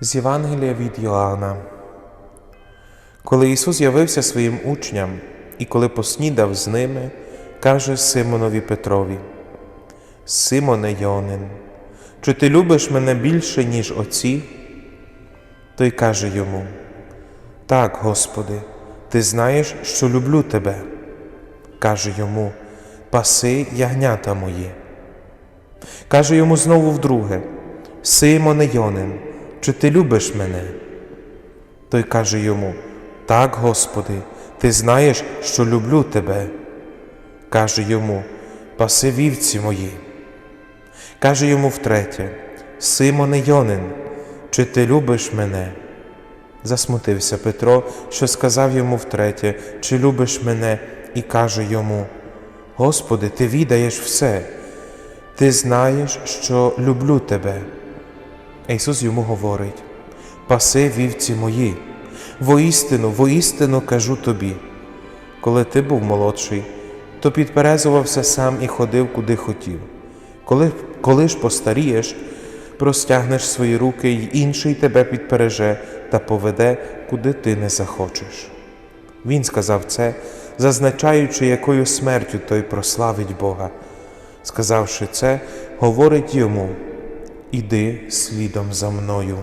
З Євангелія від Йоанна. Коли Ісус явився своїм учням і коли поснідав з ними, каже Симонові Петрові: Симоне Йонин, чи ти любиш мене більше, ніж оці? Той каже йому: Так, Господи, ти знаєш, що люблю тебе. Каже йому: Паси ягнята мої. Каже йому знову вдруге: Симоне Йонин, чи ти любиш мене? Той каже йому: Так, Господи, ти знаєш, що люблю тебе. Каже йому: Паси вівці мої. Каже йому втретє: Симоне Йонин, чи ти любиш мене? Засмутився Петро, що сказав йому втретє, чи любиш мене, і каже йому: Господи, ти відаєш все, ти знаєш, що люблю тебе. Ісус йому говорить: Паси вівці мої, воістину, воістину кажу тобі, коли ти був молодший, то підперезувався сам і ходив, куди хотів. Коли, коли ж постарієш, простягнеш свої руки, й інший тебе підпереже та поведе, куди ти не захочеш. Він сказав це, зазначаючи, якою смертю той прославить Бога. Сказавши це, говорить йому: Іди слідом за мною.